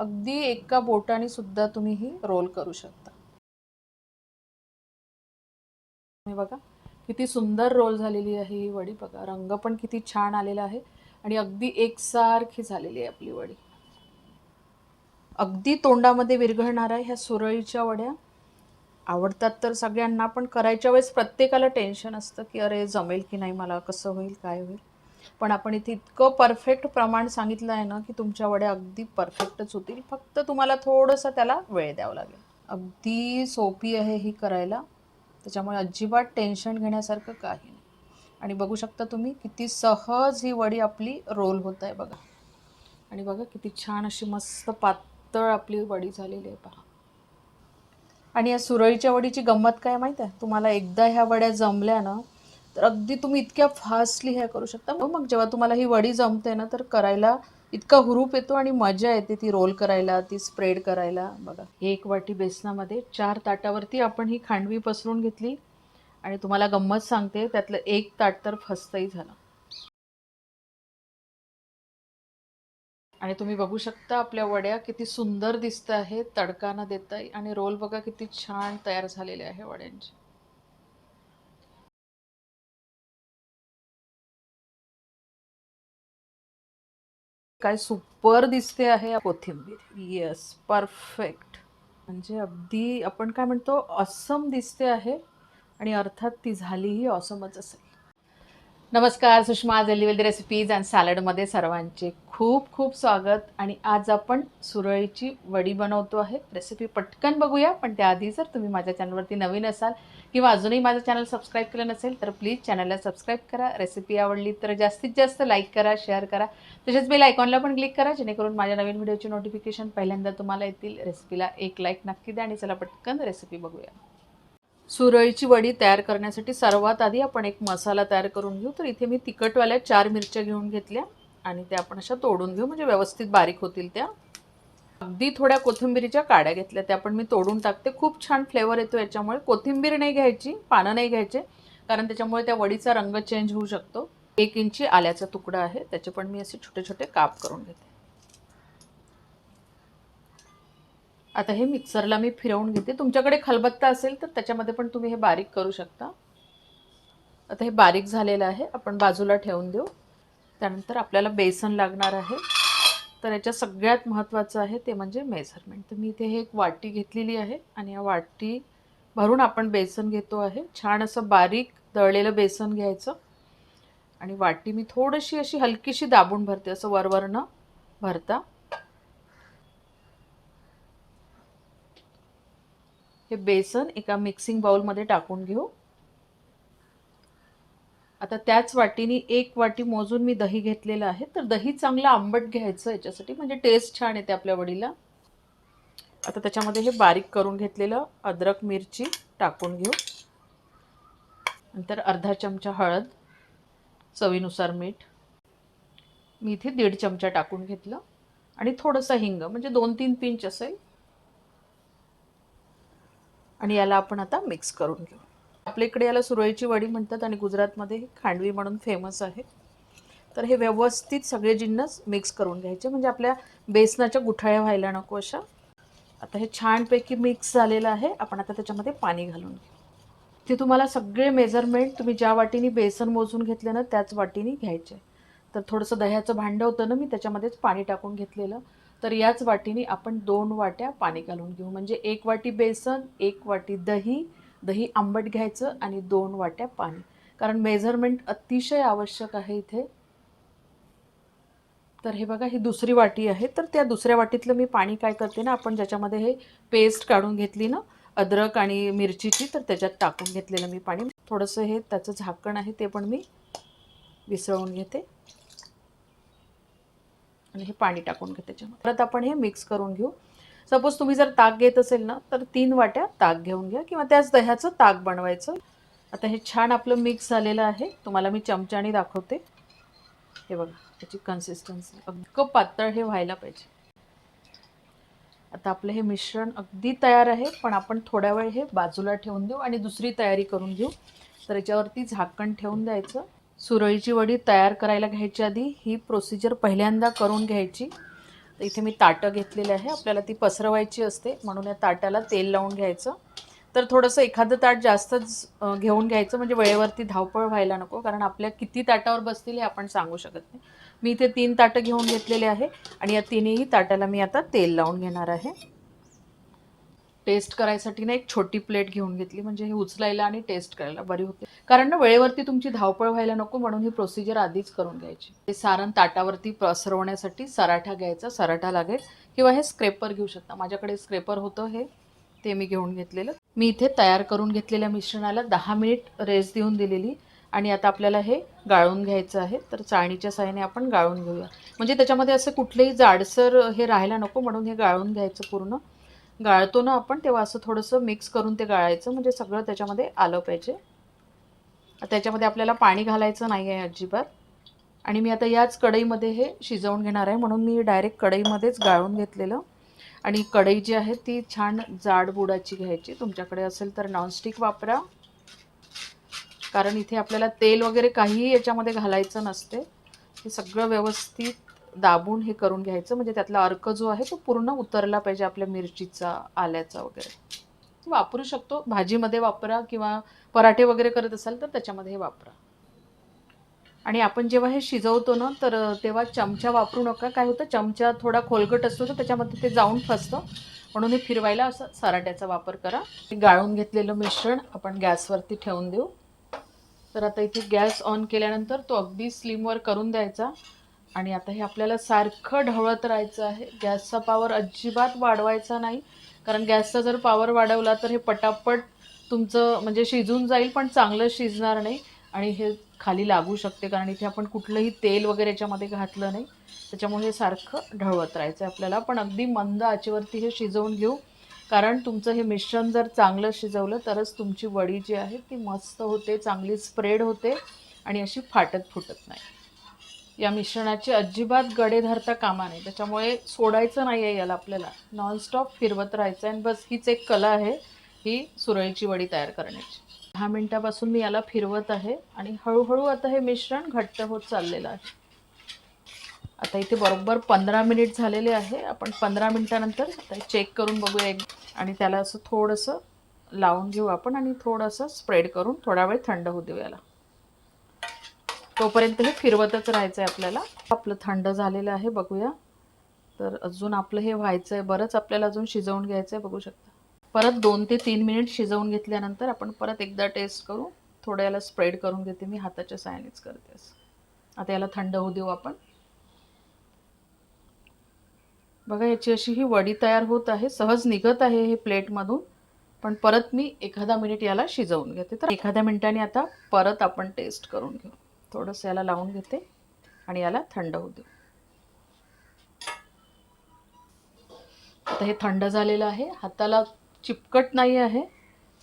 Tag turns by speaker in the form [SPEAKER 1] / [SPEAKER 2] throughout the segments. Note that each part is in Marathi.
[SPEAKER 1] अगदी एका बोटाने सुद्धा तुम्ही ही रोल करू शकता. हे बघा किती सुंदर रोल झालेली आहे ही वडी. बघा रंग पण किती छान आलेला आहे आणि अगदी एकसारखी झालेली आहे आपली वडी. अगदी तोंडामध्ये विरघळणार आहे ह्या सुरळीच्या वड्या आवडतात तर सगळ्यांना पण करायच्या वेळेस प्रत्येकाला टेन्शन असतं की अरे जमेल की नाही मला कसं होईल काय होईल. पण आपण इथे इतकं परफेक्ट प्रमाण सांगितलं आहे ना की तुमच्या वड्या अगदी परफेक्टच होतील. फक्त तुम्हाला थोडंसं त्याला वेळ द्यावा लागेल. अगदी सोपी आहे ही करायला. त्याच्यामुळे अजिबात टेन्शन घेण्यासारखं काही नाही. आणि बघू शकता तुम्ही किती सहज ही वडी आपली रोल होत आहे बघा. आणि बघा किती छान अशी मस्त पातळ आपली वडी झालेली आहे पहा. आणि या सुरळीच्या वडीची गंमत काय माहीत आहे? तुम्हाला एकदा ह्या वड्या जमल्या ना तर अगदी तुम्ही इतक्या फास्टली ह्या करू शकता. हो, मग जेव्हा तुम्हाला ही वडी जमते ना तर करायला इतका हुरूप येतो आणि मजा येते ती रोल करायला ती स्प्रेड करायला. बघा. एक वाटी बेसनामध्ये चार ताटावरती आपण ही खांडवी पसरून घेतली आणि तुम्हाला गंमत सांगते त्यातलं एक ताट तर फस्तही झालं. आणि तुम्ही बघू शकता आपल्या वड्या किती सुंदर दिसत आहेत तडका न देता आणि रोल बघा किती छान तयार झालेले आहे वड्यांचे. काय सुपर दिसते आहे कोथिंबीर. येस परफेक्ट म्हणजे अगदी आपण काय म्हणतो ऑसम दिसते आहे आणि अर्थात ती झालीही ऑसमच असेल. नमस्कार सुषमा जेलिवेल्दी रेसिपीज अँड सॅलडमध्ये सर्वांचे खूप खूप स्वागत. आणि आज आपण सुरळीची वडी बनवतो आहे. रेसिपी पटकन बघूया पण त्याआधी जर तुम्ही माझ्या चॅनलवरती नवीन असाल किंवा अजूनही माझं चॅनल सबस्क्राईब केलं नसेल तर प्लीज चॅनलला सबस्क्राईब करा. रेसिपी आवडली तर जास्तीत जास्त लाईक करा शेअर करा. तसेच बेल आयकॉनला पण क्लिक करा जेणेकरून माझ्या नवीन व्हिडिओची नोटिफिकेशन पहिल्यांदा तुम्हाला येतील. रेसिपीला एक लाईक नक्की द्या आणि चला पटकन रेसिपी बघूया. सुरळीची वडी तयार करण्यासाठी सर्वात आधी आपण एक मसाला तयार करून घेऊ. तर इथे मी तिखटवाल्या चार मिरच्या घेऊन घेतल्या आणि त्या आपण अशा तोडून घेऊ म्हणजे व्यवस्थित बारीक होतील त्या. अगदी थोड्या कोथिंबीरीच्या काड्या घेतल्या त्या पण मी तोडून टाकते. खूप छान फ्लेवर येतो याच्यामुळे. कोथिंबीर नाही घ्यायची पानं नाही घ्यायचे कारण त्याच्यामुळे त्या वडीचा रंग चेंज होऊ शकतो. एक इंची आल्याचा तुकडा आहे त्याचे पण मी असे छोटे छोटे काप करून घेते. आता हे मिक्सरला मी फिरवून घेते. तुमच्याकडे खलबत्ता असेल तर त्याच्यामध्ये पण तुम्ही हे बारीक करू शकता. आता हे बारीक झालेलं आहे. आपण बाजूला ठेवून देऊ. त्यानंतर आपल्याला बेसन लागणार आहे. तर याच्या सगळ्यात महत्त्वाचं आहे ते म्हणजे मेझरमेंट तर मी इथे हे एक वाटी घेतलेली आहे आणि या वाटी भरून आपण बेसन घेतो आहे. छान असं बारीक दळलेलं बेसन घ्यायचं. आणि वाटी मी थोडीशी अशी हलकीशी दाबून भरते. असं वरवरनं भरता. हे बेसन एका मिक्सिंग बाउलमध्ये टाकून घेऊ. आता त्याच वाटीने एक वाटी मोजून मी दही घेतलेलं आहे. तर दही चांगलं आंबट घ्यायचं याच्यासाठी. म्हणजे टेस्ट छान येते आपल्या वडीला. आता त्याच्यामध्ये हे बारीक करून घेतलेलं अद्रक मिरची टाकून घेऊ. नंतर अर्धा चमचा हळद चवीनुसार मीठ. मी इथे दीड चमचा टाकून घेतलं. आणि थोडंसं हिंग म्हणजे दोन तीन पिंच असेल. आणि याला आपण आता मिक्स करून घेऊ. आपल्या इकडे याला सुरळीची वडी म्हणतात आणि गुजरातमध्ये खांडवी म्हणून फेमस आहे. तर हे व्यवस्थित सगळे जिन्नस मिक्स करून घ्यायचे. म्हणजे आपल्या बेसनाच्या गुठाळ्या व्हायला नको अशा. आता हे छानपैकी मिक्स झालेलं आहे. आपण आता त्याच्यामध्ये पाणी घालून घेऊ. ते तुम्हाला सगळे मेजरमेंट तुम्ही ज्या वाटीने बेसन मोजून घेतलं ना त्याच वाटीने घ्यायचे. तर थोडंसं दह्याचं भांडं होतं ना मी त्याच्यामध्येच पाणी टाकून घेतलेलं. तर याच वाटीने आपण दोन वाट्या पाणी घालून घेऊ. म्हणजे एक वाटी बेसन एक वाटी दही. दही आंबट घ्यायचं आणि दोन वाट्या पाणी. कारण मेजरमेंट अतिशय आवश्यक आहे इथे. तर हे बघा ही दुसरी वाटी आहे. तर त्या दुसऱ्या वाटीतलं मी पाणी काय करते ना आपण ज्याच्यामध्ये हे पेस्ट काढून घेतली ना अद्रक आणि मिरचीची तर त्याच्यात टाकून घेतलेलं मी पाणी. थोडंसं हे त्याचं झाकण आहे ते पण मी विसळून घेते. आणि हे पाणी टाकून घे त्याच्यामध्ये. परत आपण हे मिक्स करून घेऊ. सपोज तुम्ही जर ताक घेत असेल ना तर तीन वाट्या ताक घेऊन घ्या किंवा त्याच दह्याचं ताक बनवायचं. आता हे छान आपलं मिक्स झालेलं आहे. तुम्हाला मी चमच्याने दाखवते. हे बघा त्याची कन्सिस्टन्सी अगदी पातळ हे व्हायला पाहिजे. आता आपलं हे मिश्रण अगदी तयार आहे पण आपण थोड्या वेळ हे बाजूला ठेवून देऊ आणि दुसरी तयारी करून घेऊ. तर याच्यावरती झाकण ठेवून द्यायचं. सुरळीची वडी तयार करायला घ्यायची आधी. ही प्रोसिजर पहिल्यांदा करून घ्यायची. इथे मी ताटं घेतलेली आहे. आपल्याला ती पसरवायची असते. म्हणून या ताटाला तेल लावून घ्यायचं. तर थोडंसं एखादं ताट जास्तच घेऊन घ्यायचं. म्हणजे वेळेवरती धावपळ व्हायला नको. कारण आपल्या किती ताटावर बसतील हे आपण सांगू शकत नाही. मी इथे तीन ताटं घेऊन घेतलेले आहे. आणि या तिन्ही ताटाला मी आता तेल लावून घेणार आहे. टेस्ट करायसाठी ना एक छोटी प्लेट घेऊन घेतली. म्हणजे हे उचलायला आणि टेस्ट करायला बरी होते. कारण ना वेळेवरती तुमची धावपळ व्हायला नको म्हणून ही प्रोसिजर आधीच करून घ्यायची. ते सारण ताटावरती पसरवण्यासाठी सराठा घ्यायचा सराठा लागेल. किंवा हे स्क्रेपर घेऊ शकता. माझ्याकडे स्क्रेपर होतं हे. ते मी घेऊन घेतलेलं. मी इथे तयार करून घेतलेल्या मिश्रणाला दहा मिनिट रेस्ट देऊन दिलेली. आणि आता आपल्याला हे गाळून घ्यायचं आहे. तर चाळणीच्या साह्याने आपण गाळून घेऊया. म्हणजे त्याच्यामध्ये असं कुठलेही जाडसर हे राहायला नको म्हणून हे गाळून घ्यायचं पूर्ण. गाळतो ना आपण तेव्हा असं थोडंसं मिक्स करून ते गाळायचं. म्हणजे सगळं त्याच्यामध्ये आलं पाहिजे. त्याच्यामध्ये आपल्याला पाणी घालायचं नाही आहे अजिबात. आणि मी आता याच कढईमध्ये हे शिजवून घेणार आहे. म्हणून मी डायरेक्ट कढईमध्येच गाळून घेतलेलं. आणि कढई जी आहे ती छान जाड बुडाची घ्यायची. तुमच्याकडे असेल तर नॉनस्टिक वापरा. कारण इथे आपल्याला तेल वगैरे काहीही याच्यामध्ये घालायचं नसते. हे सगळं व्यवस्थित दाबून हे करून घ्यायचं. म्हणजे त्यातला अर्क जो आहे तो पूर्ण उतरला पाहिजे आपल्या मिरचीचा आल्याचा वगैरे. वापरू शकतो. भाजीमध्ये वापरा किंवा पराठे वगैरे करत असाल तर त्याच्यामध्ये हे वापरा. आणि आपण जेव्हा हे शिजवतो ना तर तेव्हा चमचा वापरू नका. काय होतं? चमचा थोडा खोलगट असतो तर त्याच्यामध्ये ते जाऊन फसतं. म्हणून हे फिरवायला असं सराट्याचा वापर करा. गाळून घेतलेलं मिश्रण आपण गॅसवरती ठेवून देऊ. तर आता इथे गॅस ऑन केल्यानंतर तो अगदी स्लिमवर करून द्यायचा. आणि आता हे आपल्याला सारखं ढवळत राहायचं आहे. गॅसचा पावर अजिबात वाढवायचा नाही. कारण गॅसचा जर पावर वाढवला तर हे पटापट तुमचं म्हणजे शिजून जाईल पण चांगलं शिजणार नाही. आणि हे खाली लागू शकते कारण इथे आपण कुठलंही तेल वगैरे याच्यामध्ये घातलं नाही. त्याच्यामुळे हे सारखं ढवळत राहायचं आहे आपल्याला. पण अगदी मंद आचेवरती हे शिजवून घेऊ. कारण तुमचं हे मिश्रण जर चांगलं शिजवलं तरच तुमची वडी जी आहे ती मस्त होते चांगली स्प्रेड होते आणि अशी फाटत फुटत नाही. या मिश्रणाची अजिबात गडे धरता कामा नाही त्याच्यामुळे सोडायचं नाही आहे याला आपल्याला. नॉनस्टॉप फिरवत राहायचं आहे. आणि बस हीच एक कला आहे. ही सुरळीची वडी तयार करण्याची. दहा मिनटापासून मी याला फिरवत आहे. आणि हळूहळू आता हे मिश्रण घट्ट होत चाललेलं आहे. आता इथे बरोबर पंधरा मिनिट झालेले आहे. आपण पंधरा मिनिटानंतर आता चेक करून बघूया एक. आणि त्याला असं थोडंसं लावून घेऊ आपण. आणि थोडंसं स्प्रेड करून थोडा वेळ थंड होऊ देऊ याला. तोपर्यंत हे फिरवतच राहायचं आहे आपल्याला. आपलं थंड झालेलं आहे बघूया. तर अजून आपलं हे व्हायचं आहे बरंच आपल्याला अजून शिजवून घ्यायचं आहे बघू शकता. परत दोन ते तीन मिनिट शिजवून घेतल्यानंतर आपण परत एकदा टेस्ट करू. थोडं याला स्प्रेड करून घेते मी हाताच्या साहाय्यानेच करते आता याला थंड होऊ देऊ आपण. बघा याची अशी ही वडी तयार होत आहे सहज निघत आहे हे प्लेटमधून पण परत मी एखादा मिनिट याला शिजवून घेते. तर एखाद्या मिनिटाने आता परत आपण टेस्ट करून घेऊ. थोडंसं याला लावून घेते आणि याला थंड होऊ देऊ. आता हे थंड झालेलं आहे. हाताला चिपकट नाही आहे.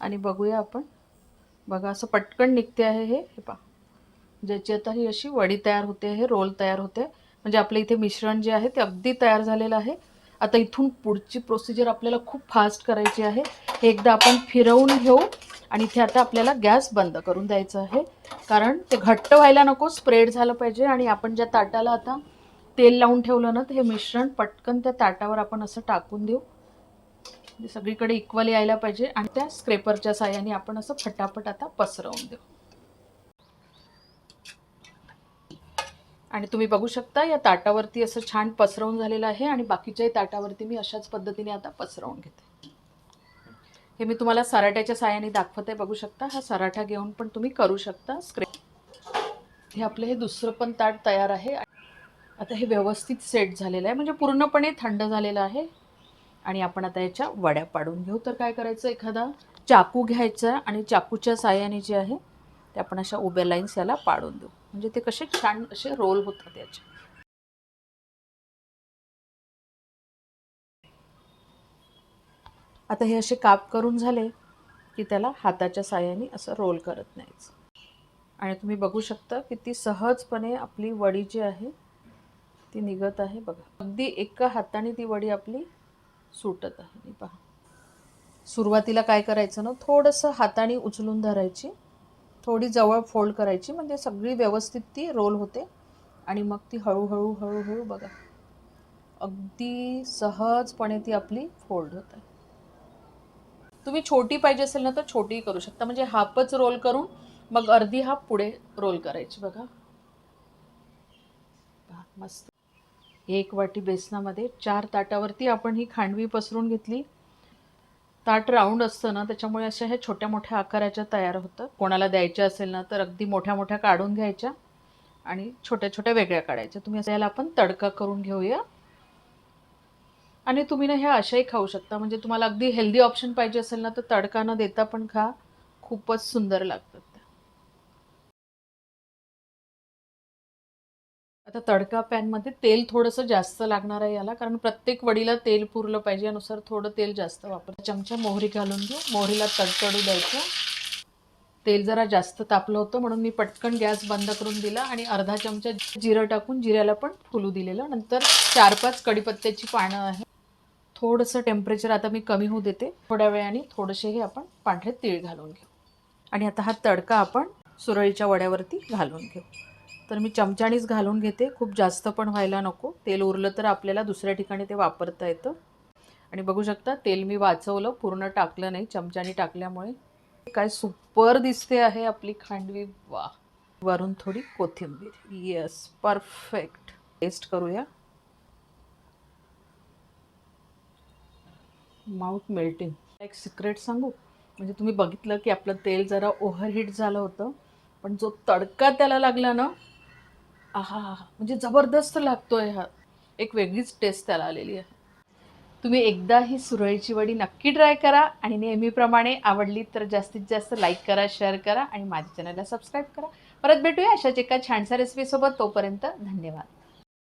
[SPEAKER 1] आणि बघूया आपण. बघा असं पटकन निघते आहे हे. हे पहा. ज्याची आता ही अशी वडी तयार होते आहे रोल तयार होते म्हणजे आपलं इथे मिश्रण जे आहे ते अगदी तयार झालेलं आहे. आता इथून पुढची प्रोसिजर आपल्याला खूप फास्ट करायची आहे. हे एकदा आपण फिरवून घेऊ. आणि इथे आता आपल्याला गॅस बंद करून द्यायचं आहे. कारण ते घट्ट व्हायला नको स्प्रेड झालं पाहिजे आणि आपण ज्या ताटाला आता तेल लावून ठेवलं ना तर हे मिश्रण पटकन त्या ताटावर आपण असं टाकून देऊ. म्हणजे सगळीकडे इक्वल यायला पाहिजे आणि त्या स्क्रेपरच्या साह्याने आपण असं फटाफट आता पसरवून देऊ. आणि तुम्ही बघू शकता या ताटावरती असं छान पसरवून झालेलं आहे आणि बाकीच्याही ताटावरती मी अशाच पद्धतीने आता पसरवून घेते. हे मी तुम्हाला सराट्याच्या साह्याने दाखवत आहे बघू शकता. हा सराठा घेऊन पण तुम्ही करू शकता. स्क्रे हे आपलं हे दुसरं पण ताट तयार आहे. आता हे व्यवस्थित सेट झालेलं आहे. म्हणजे पूर्णपणे थंड झालेलं आहे. आणि आपण आता याच्या वड्या पाडून घेऊ. तर काय करायचं एखादा? चाकू घ्यायचा आणि चाकूच्या साह्याने जे आहे ते आपण अशा उभ्या लाईन्स याला पाडून देऊ. म्हणजे ते कसे छान असे रोल होतात याचे. आता हे असे काप करून झाले की त्याला हाताच्या साह्याने असं रोल करत नाहीच आणि तुम्ही बघू शकता किती सहजपणे आपली वडी जी आहे ती निघत आहे बघा. अगदी एका हाताने ती वडी आपली सुटत आहे. पहा. सुरुवातीला काय करायचं ना थोडंसं हाताने उचलून धरायची. थोडी जवळ फोल्ड करायची म्हणजे सगळी व्यवस्थित ती रोल होते. आणि मग ती हळूहळू हळूहळू बघा. अगदी सहजपणे ती आपली फोल्ड होत आहे. तुम्ही छोटी पाहिजे असेल ना तर छोटी करू शकता. म्हणजे हाफच रोल करून मग अर्धी हाफ पुढे रोल करायची बघा. मस्त. एक वाटी बेसनामध्ये चार ताटावरती आपण ही खांडवी पसरून घेतली. ताट राऊंड असतं ना त्याच्यामुळे अशा ह्या छोट्या मोठ्या आकाराच्या तयार होतात. कोणाला द्यायच्या असेल ना तर अगदी मोठ्या मोठ्या काढून घ्यायच्या आणि छोट्या छोट्या वेगळ्या काढायच्या. तुम्ही असं याला आपण तडका करून घेऊया. आणि तुम्ही ना ह्या अशाही खाऊ शकता. म्हणजे तुम्हाला अगदी हेल्दी ऑप्शन पाहिजे असेल ना तर तडका न देता पण खा. खूपच सुंदर लागतात त्या. आता तडका पॅनमध्ये तेल थोडंसं जास्त लागणार आहे याला कारण प्रत्येक वडीला तेल पुरलं पाहिजे यानुसार थोडं तेल जास्त वापर. चमचा मोहरी घालून घेऊ. मोहरीला तडतडू द्यायचं. तेल जरा जास्त तापलं होतं म्हणून मी पटकन गॅस बंद करून दिला आणि अर्धा चमचा जिरं टाकून जिऱ्याला पण फुलू दिलेलं. नंतर चार पाच कडीपत्त्याची पानं आहे. थोडंसं टेम्परेचर आता मी कमी होऊ देते. थोड्या वेळाने थोडेसे हे आपण पांढरे तीळ घालून घेऊ. आणि आता हा तडका आपण सुरळीच्या वड्यावरती घालून घेऊ. तर मी चमच्यानीच घालून घेते. खूप जास्त पण व्हायला नको. तेल उरलं तर आपल्याला दुसऱ्या ठिकाणी ते वापरता येतं. आणि बघू शकता तेल मी वाचवलं पूर्ण टाकलं नाही. चमच्यानी टाकल्यामुळे काय सुपर दिसते आहे आपली खांडवी. वा वरून थोडी कोथिंबीर. येस परफेक्ट टेस्ट करूया. Mouth melting. एक सिक्रेट सांगू? म्हणजे तुम्ही बघितलं की आपलं तेल जरा ओव्हरहीट झालं होतं पण जो तडका त्याला लागला ना आहा म्हणजे जबरदस्त लागतो आहे हा. एक वेगळीच टेस्ट त्याला आलेली आहे. तुम्ही एकदा ही सुरळीची वडी नक्की ट्राय करा आणि नेहमीप्रमाणे आवडली तर जास्तीत जास्त लाईक करा शेअर करा आणि माझ्या चॅनलला सबस्क्राईब करा. परत भेटूया अशाच एका छानशा रेसिपीसोबत तोपर्यंत धन्यवाद.